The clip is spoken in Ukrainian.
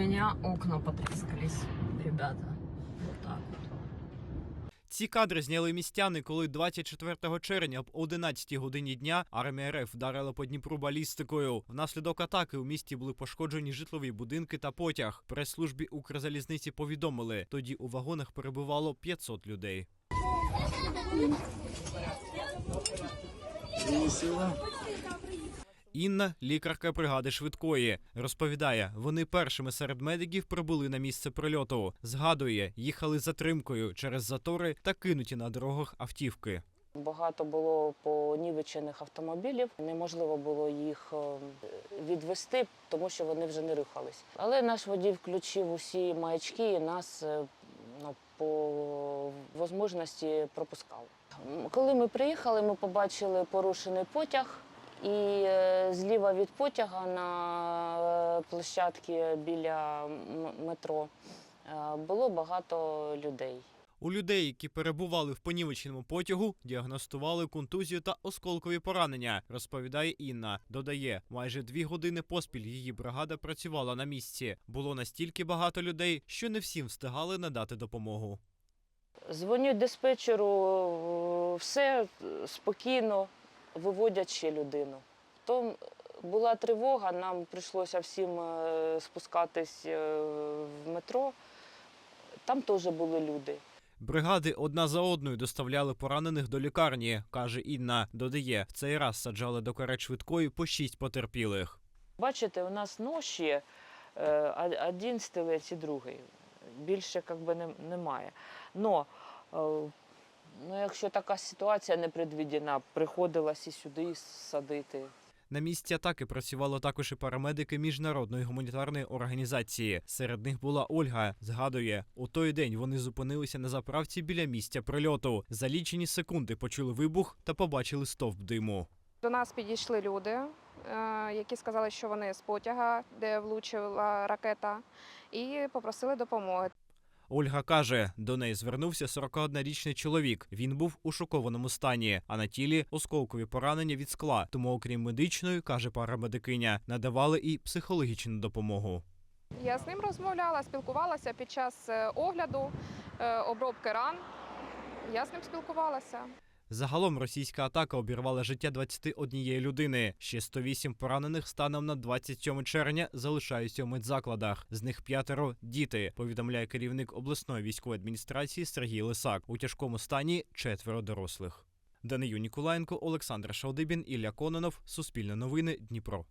меня окна потрескались, ребята. Вот так вот. Ці кадри зняли містяни, коли 24 червня об 11 годині дня армія РФ вдарила по Дніпру балістикою. Внаслідок атаки у місті були пошкоджені житлові будинки та потяг. Прес-службі Укрзалізниці повідомили, тоді у вагонах перебувало 500 людей. Інна, лікарка бригади швидкої, розповідає, вони першими серед медиків прибули на місце прильоту. Згадує, їхали затримкою через затори та кинуті на дорогах автівки. Багато було понівечених автомобілів. Неможливо було їх е, відвести, тому що вони вже не рухались. Але наш водій включив усі маячки і нас е, ну, по можливості пропускав. Коли ми приїхали, ми побачили порушений потяг. І зліва від потяга на е, площадці біля метро е, було багато людей. У людей, які перебували в понівеченому потягу, діагностували контузію та осколкові поранення, розповідає Інна. Додає, майже дві години поспіль її бригада працювала на місці. Було настільки багато людей, що не всім встигали надати допомогу. Дзвоню диспетчеру, все спокійно, виводять ще людину. То була тривога, нам прийшлося всім е, спускатись е, в метро. Там теж були люди. Бригади одна за одною доставляли поранених до лікарні, каже Інна. Додає, в цей раз саджали до карет швидкої по шість потерпілих. Бачите, у нас ноші е, один стілець і другий. Більше як би, не, немає. Но, ну, якщо така ситуація непредвідена, приходилось і сюди садити. На місці атаки працювали також і парамедики міжнародної гуманітарної організації. Серед них була Ольга. Згадує, у той день вони зупинилися на заправці біля місця прильоту. За лічені секунди почули вибух та побачили стовп диму. До нас підійшли люди, е, які сказали, що вони з потяга, де влучила ракета, і попросили допомоги. Ольга каже, до неї звернувся 41-річний чоловік. Він був у шокованому стані, а на тілі осколкові поранення від скла. Тому, окрім медичної, каже парамедикиня, надавали і психологічну допомогу. Я з ним розмовляла, спілкувалася під час е, огляду, е, обробки ран. Я з ним спілкувалася. Загалом російська атака обірвала життя 21 людини. Ще 108 поранених станом на 27 червня залишаються у медзакладах. З них п'ятеро діти. Повідомляє керівник обласної військової адміністрації Сергій Лисак. У тяжкому стані четверо дорослих. Данию Ніколаєнко, Олександр Шалдибін, Ілля Кононов. Суспільне новини. Дніпро.